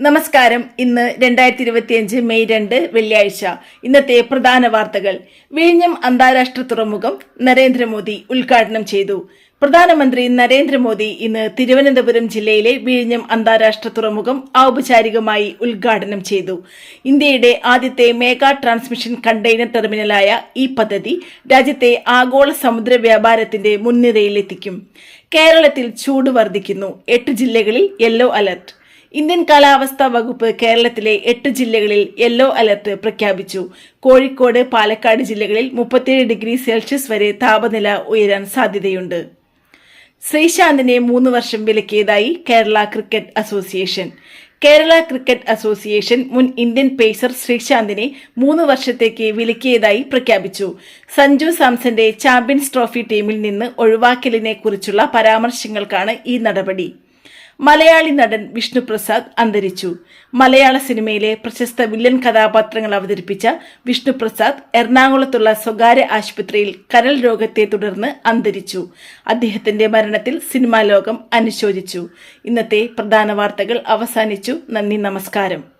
നമസ്കാരം. ഇന്ന് രണ്ടായിരത്തി ഇരുപത്തിയഞ്ച് മെയ് രണ്ട് വെള്ളിയാഴ്ച. ഇന്നത്തെ പ്രധാന വാർത്തകൾ. വിഴിഞ്ഞം അന്താരാഷ്ട്ര തുറമുഖം നരേന്ദ്രമോദി ഉദ്ഘാടനം ചെയ്തു. പ്രധാനമന്ത്രി നരേന്ദ്രമോദി ഇന്ന് തിരുവനന്തപുരം ജില്ലയിലെ വിഴിഞ്ഞം അന്താരാഷ്ട്ര തുറമുഖം ഔപചാരികമായി ഉദ്ഘാടനം ചെയ്തു. ഇന്ത്യയുടെ ആദ്യത്തെ മേഗാ ട്രാൻസ്മിഷൻ കണ്ടെയ്നർ ടെർമിനലായ ഈ പദ്ധതി രാജ്യത്തെ ആഗോള സമുദ്ര വ്യാപാരത്തിന്റെ മുൻനിരയിലെത്തിക്കും. കേരളത്തിൽ ചൂട് വർദ്ധിക്കുന്നു. എട്ട് ജില്ലകളിൽ യെല്ലോ അലർട്ട്. ഇന്ത്യൻ കാലാവസ്ഥാ വകുപ്പ് കേരളത്തിലെ എട്ട് ജില്ലകളിൽ യെല്ലോ അലർട്ട് പ്രഖ്യാപിച്ചു. കോഴിക്കോട് പാലക്കാട് ജില്ലകളിൽ മുപ്പത്തിയേഴ് ഡിഗ്രി സെൽഷ്യസ് വരെ താപനില ഉയരാൻ സാധ്യതയുണ്ട്. ശ്രീശാന്തിനെ മൂന്ന് വർഷം വിലക്കിയതായി Kerala cricket association. Kerala cricket association മുൻ ഇന്ത്യൻ പേസർ ശ്രീശാന്തിനെ മൂന്ന് വർഷത്തേക്ക് വിലക്കിയതായി പ്രഖ്യാപിച്ചു. സഞ്ജു സാംസന്റെ ചാമ്പ്യൻസ് ട്രോഫി ടീമിൽ നിന്ന് ഒഴിവാക്കലിനെ കുറിച്ചുള്ള പരാമർശങ്ങൾക്കാണ് ഈ നടപടി. മലയാളി നടൻ വിഷ്ണുപ്രസാദ് അന്തരിച്ചു. മലയാള സിനിമയിലെ പ്രശസ്ത വില്ലൻ കഥാപാത്രങ്ങൾ അവതരിപ്പിച്ച വിഷ്ണുപ്രസാദ് എറണാകുളത്തുള്ള സ്വകാര്യ ആശുപത്രിയിൽ കരൽ രോഗത്തെ തുടർന്ന് അന്തരിച്ചു. അദ്ദേഹത്തിന്റെ മരണത്തിൽ സിനിമാ ലോകം അനുശോചിച്ചു. ഇന്നത്തെ പ്രധാന വാർത്തകൾ അവസാനിച്ചു. നന്ദി നമസ്കാരം.